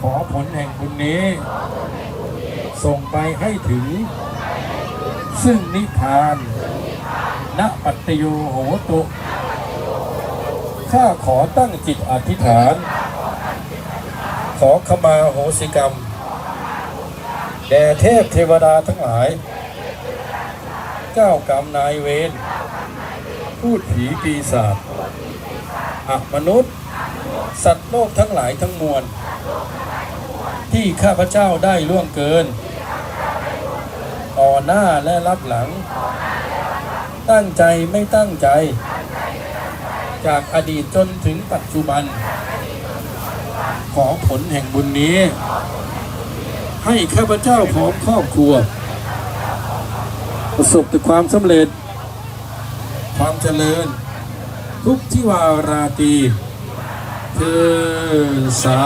ขอผลแห่งบุญนี้ ส่งไปให้ถึง ซึ่งนิพพานณปัตตโยโหตุข้าขอตั้งจิตอธิษฐาน ขอขมาโหสิกรรม แด่เทพเทวดาทั้งหลาย เจ้ากรรมนายเวรพูดผีปีศาจอัมนุษย์ สัตว์โลกทั้งหลายทั้งมวล ที่ข้าพเจ้าได้ล่วงเกิน ต่อหน้าและรับหลัง ตั้งใจไม่ตั้งใจ จากอดีตจนถึงปัจจุบัน ขอผลแห่งบุญนี้ ให้ข้าพเจ้าพร้อมครอบครัว ประสบแต่ความสำเร็จ ความเจริญ ทุกที่วาราตรีเธอสา